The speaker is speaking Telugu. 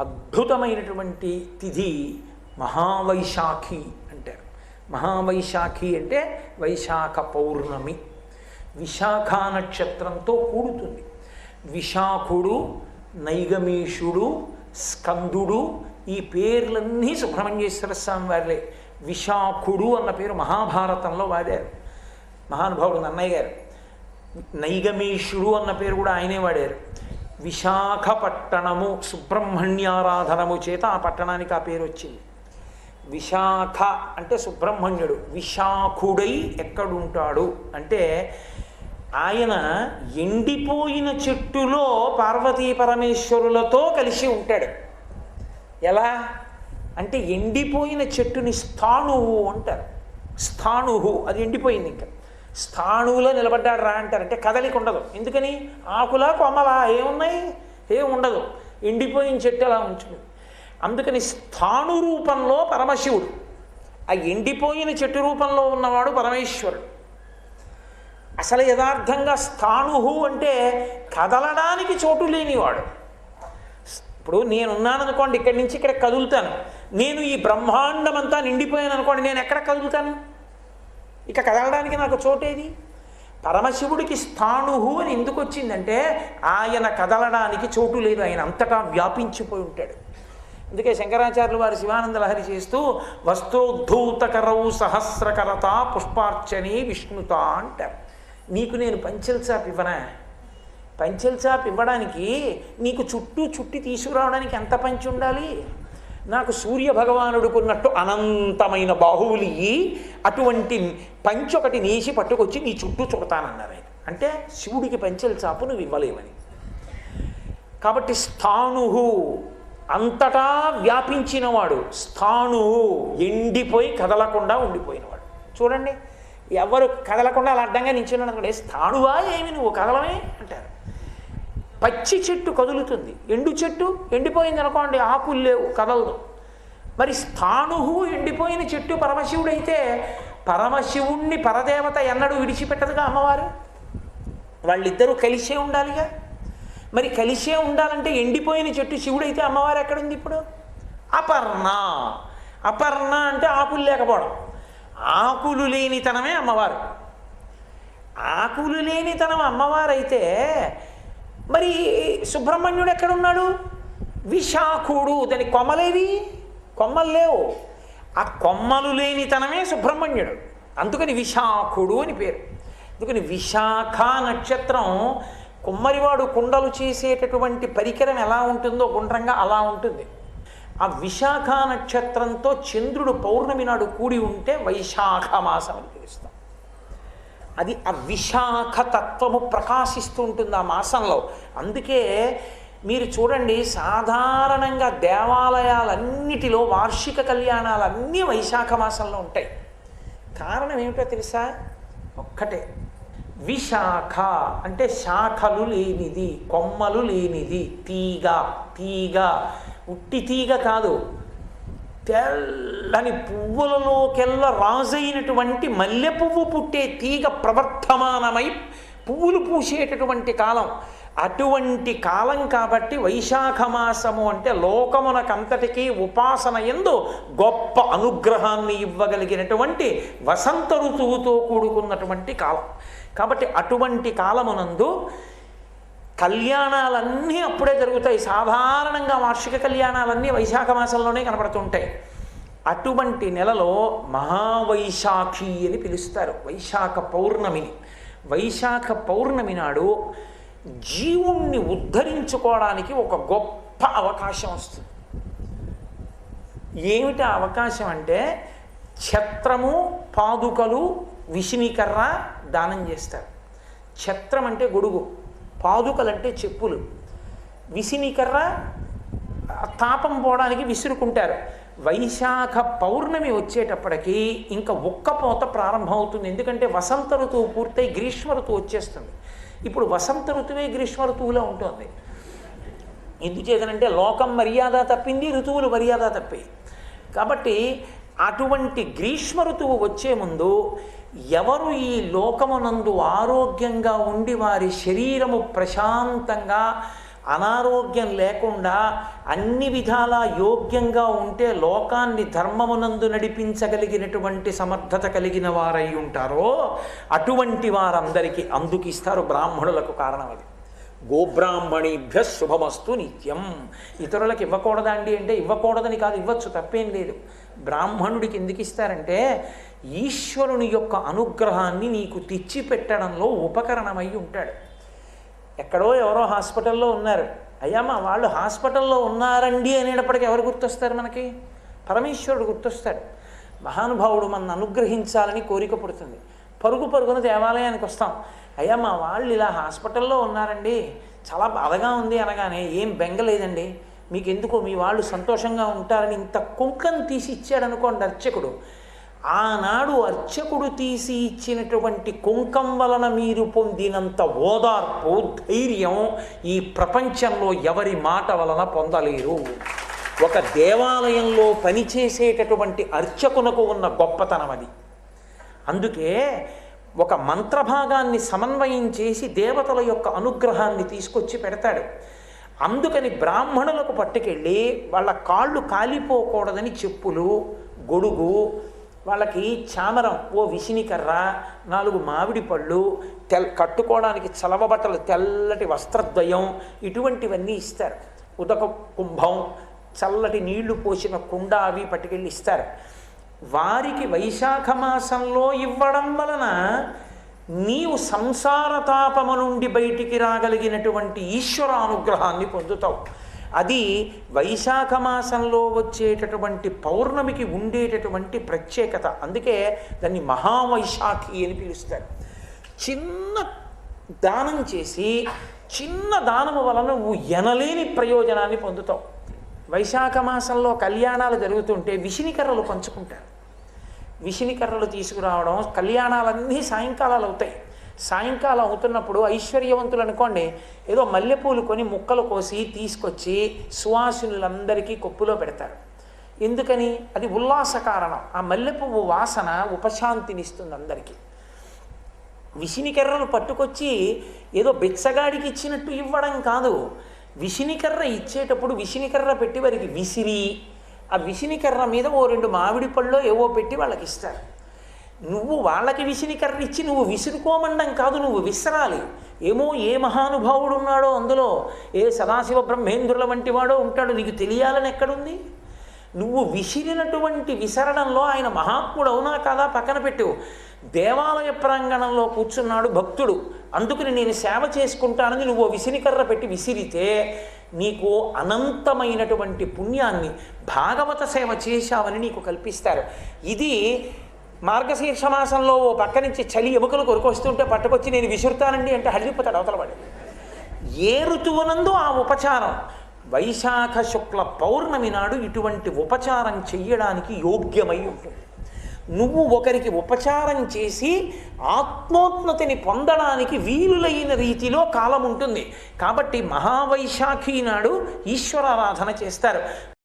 అద్భుతమైనటువంటి తిథి మహావైశాఖి అంటారు. మహావైశాఖి అంటే వైశాఖ పౌర్ణమి. విశాఖ నక్షత్రంతో కూడుతుంది. విశాఖుడు నైగమీషుడు స్కందుడు ఈ పేర్లన్నీ సుబ్రహ్మణ్యేశ్వర స్వామి వారిలే. విశాఖుడు అన్న పేరు మహాభారతంలో వాడారు. మహానుభావుడు నన్నయ్య గారు. నైగమీషుడు అన్న పేరు కూడా ఆయనే వాడారు. విశాఖపట్టణము సుబ్రహ్మణ్యారాధనము చేత ఆ పట్టణానికి ఆ పేరు వచ్చింది. విశాఖ అంటే సుబ్రహ్మణ్యుడు. విశాఖుడై ఎక్కడుంటాడు? అంటే ఆయన ఎండిపోయిన చెట్టులో పార్వతీ పరమేశ్వరులతో కలిసి ఉంటాడు. ఎలా? అంటే ఎండిపోయిన చెట్టుని స్థాణువు అంటారు. స్థాణువు అది ఎండిపోయింది ఇంకా. స్థాణువులో నిలబడ్డాడు రా అంటారు. అంటే కదలిక ఉండదు. ఎందుకని? ఆకులా కొమ్మలా ఏమున్నాయి? ఏముండదు ఉండదు. ఎండిపోయిన చెట్టు అలా ఉంచుకుంది. అందుకని స్థాణు రూపంలో పరమశివుడు ఆ ఎండిపోయిన చెట్టు రూపంలో ఉన్నవాడు పరమేశ్వరుడు. అసలు యథార్థంగా స్థాణుహు అంటే కదలడానికి చోటు లేనివాడు. ఇప్పుడు నేనున్నాను అనుకోండి ఇక్కడి నుంచి ఇక్కడ కదులుతాను. నేను ఈ బ్రహ్మాండమంతా నిండిపోయాను అనుకోండి నేను ఎక్కడ కదులుతాను? ఇక కదలడానికి నాకు చోటేది? పరమశివుడికి స్థాణుహు అని ఎందుకు వచ్చిందంటే ఆయన కదలడానికి చోటు లేదు. ఆయన అంతటా వ్యాపించిపోయి ఉంటాడు. అందుకే శంకరాచార్యులు వారి శివానంద లహరి చేస్తూ వస్తోద్ధూతకరవు సహస్రకరత పుష్పార్చని విష్ణుత అంటారు. నీకు నేను పంచల్సాప్ ఇవ్వనా? పంచల్సాప్ ఇవ్వడానికి నీకు చుట్టూ చుట్టి తీసుకురావడానికి ఎంత పంచి ఉండాలి? నాకు సూర్య భగవానుడుకున్నట్టు అనంతమైన బాహువులు అటువంటి పంచొకటి ఒకటి నేసి పట్టుకొచ్చి నీ చుట్టూ చుడతానన్నారు ఆయన. అంటే శివుడికి పంచెల్ చాపు నువ్వు ఇవ్వలేవని. కాబట్టి స్థాణుహు అంతటా వ్యాపించినవాడు స్థాణువు ఎండిపోయి కదలకుండా ఉండిపోయినవాడు. చూడండి ఎవరు కదలకుండా అలా అడ్డంగా నించున్నాడు అనుకోండి స్థాణువా ఏమి? నువ్వు కదలమే? అంటారు. పచ్చి చెట్టు కదులుతుంది. ఎండు చెట్టు ఎండిపోయింది అనుకోండి ఆకులు లేవు కదలదు. మరి స్థాణువు ఎండిపోయిన చెట్టు పరమశివుడైతే పరమశివుణ్ణి పరదేవత ఎన్నడూ విడిచిపెట్టదుగా అమ్మవారు? వాళ్ళిద్దరూ కలిసే ఉండాలిగా? మరి కలిసే ఉండాలంటే ఎండిపోయిన చెట్టు శివుడైతే అమ్మవారు ఎక్కడుంది ఇప్పుడు? అపర్ణ. అపర్ణ అంటే ఆకులు లేకపోవడం. ఆకులు లేనితనమే అమ్మవారు. ఆకులు లేనితనం అమ్మవారైతే మరి సుబ్రహ్మణ్యుడు ఎక్కడున్నాడు? విశాఖుడు. దాని కొమ్మలేవి? కొమ్మలు లేవు. ఆ కొమ్మలు లేనితనమే సుబ్రహ్మణ్యుడు. అందుకని విశాఖుడు అని పేరు. అందుకని విశాఖ నక్షత్రం కుమ్మరివాడు కుండలు చేసేటటువంటి పరికరం ఎలా ఉంటుందో గుండ్రంగా అలా ఉంటుంది. ఆ విశాఖ నక్షత్రంతో చంద్రుడు పౌర్ణమి నాడు కూడి ఉంటే వైశాఖ మాసం అని పిలుస్తాం. అది ఆ విశాఖ తత్వము ప్రకాశిస్తూ ఉంటుంది ఆ మాసంలో. అందుకే మీరు చూడండి సాధారణంగా దేవాలయాలన్నిటిలో వార్షిక కళ్యాణాలన్నీ వైశాఖ మాసంలో ఉంటాయి. కారణం ఏమిటో తెలుసా? ఒక్కటే. విశాఖ అంటే శాఖలు లేనిది కొమ్మలు లేనిది తీగ తీగ ఉట్టి తీగ కాదు. తెల్లని పువ్వులలోకెల్లా రాజైనటువంటి మల్లె పువ్వు పుట్టే తీగ ప్రవర్తమానమై పువ్వులు పూసేటటువంటి కాలం. అటువంటి కాలం కాబట్టి వైశాఖ మాసము అంటే లోకమునకంతటికీ ఉపాసన ఎందు గొప్ప అనుగ్రహాన్ని ఇవ్వగలిగినటువంటి వసంత ఋతువుతో కూడుకున్నటువంటి కాలం. కాబట్టి అటువంటి కాలమునందు కళ్యాణాలన్నీ అప్పుడే జరుగుతాయి. సాధారణంగా వార్షిక కళ్యాణాలన్నీ వైశాఖ మాసంలోనే కనపడుతుంటాయి అటువంటి నెలలో మహావైశాఖి అని పిలుస్తారు. వైశాఖ పౌర్ణమిని వైశాఖ పౌర్ణమి నాడు జీవుణ్ణి ఉద్ధరించుకోవడానికి ఒక గొప్ప అవకాశం వస్తుంది. ఏమిటి అవకాశం అంటే ఛత్రము పాదుకలు విషినీకర్ర దానం చేస్తారు. ఛత్రం అంటే గొడుగు. పాదుకలంటే చెప్పులు. విసినికర్ర తాపం పోవడానికి విసురుకుంటారు. వైశాఖ పౌర్ణమి వచ్చేటప్పటికి ఇంకా ఉక్కపోత ప్రారంభమవుతుంది ఎందుకంటే వసంత ఋతువు పూర్తయి గ్రీష్మ ఋతువు వచ్చేస్తుంది. ఇప్పుడు వసంత ఋతువే గ్రీష్మ ఋతువులో ఉంటుంది. ఎందుచేతనంటే లోకం మర్యాద తప్పింది ఋతువులు మర్యాద తప్పాయి. కాబట్టి అటువంటి గ్రీష్మ ఋతువు వచ్చే ముందు ఎవరు ఈ లోకమునందు ఆరోగ్యంగా ఉండి వారి శరీరము ప్రశాంతంగా అనారోగ్యం లేకుండా అన్ని విధాలా యోగ్యంగా ఉంటే లోకాన్ని ధర్మమునందు నడిపించగలిగినటువంటి సమర్థత కలిగిన వారై ఉంటారో అటువంటి వారందరికీ అందుకు ఇస్తారు బ్రాహ్మణులకు కారణం అది. గోబ్రాహ్మణిభ్య శుభమస్తు నిత్యం. ఇతరులకు ఇవ్వకూడదా అండి అంటే ఇవ్వకూడదని కాదు ఇవ్వచ్చు తప్పేం లేదు. బ్రాహ్మణుడికి ఎందుకు ఇస్తారంటే ఈశ్వరుని యొక్క అనుగ్రహాన్ని నీకు తెచ్చి పెట్టడంలో ఉపకరణమై ఉంటాడు. ఎక్కడో ఎవరో హాస్పిటల్లో ఉన్నారు. అయ్యా మా వాళ్ళు హాస్పిటల్లో ఉన్నారండి అనేటప్పటికీ ఎవరు గుర్తొస్తారు మనకి? పరమేశ్వరుడు గుర్తొస్తాడు. మహానుభావుడు మన అనుగ్రహించాలని కోరిక పుడుతుంది. పరుగు పరుగున దేవాలయానికి వస్తాం. అయ్యా మా వాళ్ళు ఇలా హాస్పిటల్లో ఉన్నారండి. చాలా బాధగా ఉంది అనగానే ఏం బెంగలేదండి. మీకు ఎందుకో మీ వాళ్ళు సంతోషంగా ఉంటారని ఇంత కుంకం తీసి ఇచ్చాడు అనుకోండి అర్చకుడు. ఆనాడు అర్చకుడు తీసి ఇచ్చినటువంటి కుంకం వలన మీరు పొందినంత ఓదార్పు ధైర్యం ఈ ప్రపంచంలో ఎవరి మాట వలన పొందలేరు. ఒక దేవాలయంలో పనిచేసేటటువంటి అర్చకునకు ఉన్న గొప్పతనం అది. అందుకే ఒక మంత్రభాగాన్ని సమన్వయం చేసి దేవతల యొక్క అనుగ్రహాన్ని తీసుకొచ్చి పెడతాడు. అందుకని బ్రాహ్మణులకు పట్టుకెళ్ళి వాళ్ళ కాళ్ళు కాలిపోకూడదని చెప్పులు గొడుగు వాళ్ళకి చామరం ఓ విసినికర్ర నాలుగు మామిడి పళ్ళు తెల్ కట్టుకోవడానికి చలవ బట్టలు తెల్లటి వస్త్రద్వయం ఇటువంటివన్నీ ఇస్తారు. ఉదక కుంభం చల్లటి నీళ్ళు పోసిన కుండ అవి పట్టుకెళ్ళి ఇస్తారు. వారికి వైశాఖ మాసంలో ఇవ్వడం వలన నీవు సంసార తాపము నుండి బయటికి రాగలిగినటువంటి ఈశ్వర అనుగ్రహాన్ని పొందుతావు. అది వైశాఖ మాసంలో వచ్చేటటువంటి పౌర్ణమికి ఉండేటటువంటి ప్రత్యేకత. అందుకే దాన్ని మహావైశాఖి అని పిలుస్తారు. చిన్న దానం చేసి చిన్న దానము వలన నువ్వు ఎనలేని ప్రయోజనాన్ని పొందుతావు. వైశాఖ మాసంలో కళ్యాణాలు జరుగుతుంటే విషినికర్రలు పంచుకుంటారు. విషినికర్రలు తీసుకురావడం కళ్యాణాలన్నీ సాయంకాలాలు అవుతాయి. సాయంకాలం అవుతున్నప్పుడు ఐశ్వర్యవంతులు అనుకోండి ఏదో మల్లెపూలు కొని ముక్కలు కోసి తీసుకొచ్చి సువాసినులందరికీ కొప్పులో పెడతారు. ఎందుకని? అది ఉల్లాస కారణం. ఆ మల్లెపువ్వు వాసన ఉపశాంతినిస్తుంది అందరికీ. విసినికర్రలు పట్టుకొచ్చి ఏదో బిచ్చగాడికి ఇచ్చినట్టు ఇవ్వడం కాదు. విషినికర్ర ఇచ్చేటప్పుడు విషినికర్ర పెట్టి వారికి విసిరి ఆ విసినికర్ర మీద ఓ రెండు మామిడి పళ్ళు ఏవో పెట్టి వాళ్ళకి ఇస్తారు నువ్వు వాళ్ళకి విసినికర్ర ఇచ్చి నువ్వు విసురుకోమండం కాదు నువ్వు విసరాలి. ఏమో ఏ మహానుభావుడు ఉన్నాడో అందులో ఏ సదాశివ బ్రహ్మేంద్రుల వంటి వాడో ఉంటాడు నీకు తెలియాలని ఎక్కడుంది? నువ్వు విసిరినటువంటి విసరణంలో ఆయన మహాత్ముడు అవునా కాదా? పక్కన పెట్టు. దేవాలయ ప్రాంగణంలో కూర్చున్నాడు భక్తుడు. అందుకని నేను సేవ చేసుకుంటానని నువ్వు విసిరికర్ర పెట్టి విసిరితే నీకు అనంతమైనటువంటి పుణ్యాన్ని భాగవత సేవ చేశావని నీకు కల్పిస్తారు. ఇది మార్గశీర్ష మాసంలో ఓ పక్క నుంచి చలి ఎముకలు కొరుకొస్తుంటే పట్టుకొచ్చి నేను విసురుతానండి అంటే హడిలిపోతాడు అవతల వాడు. ఏ ఋతువునందు ఆ ఉపచారం? వైశాఖ శుక్ల పౌర్ణమి నాడు ఇటువంటి ఉపచారం చెయ్యడానికి యోగ్యమై ఉంటుంది. నువ్వు ఒకరికి ఉపచారం చేసి ఆత్మోన్నతిని పొందడానికి వీలులైన రీతిలో కాలం ఉంటుంది. కాబట్టి మహావైశాఖి నాడు ఈశ్వరారాధన చేస్తారు.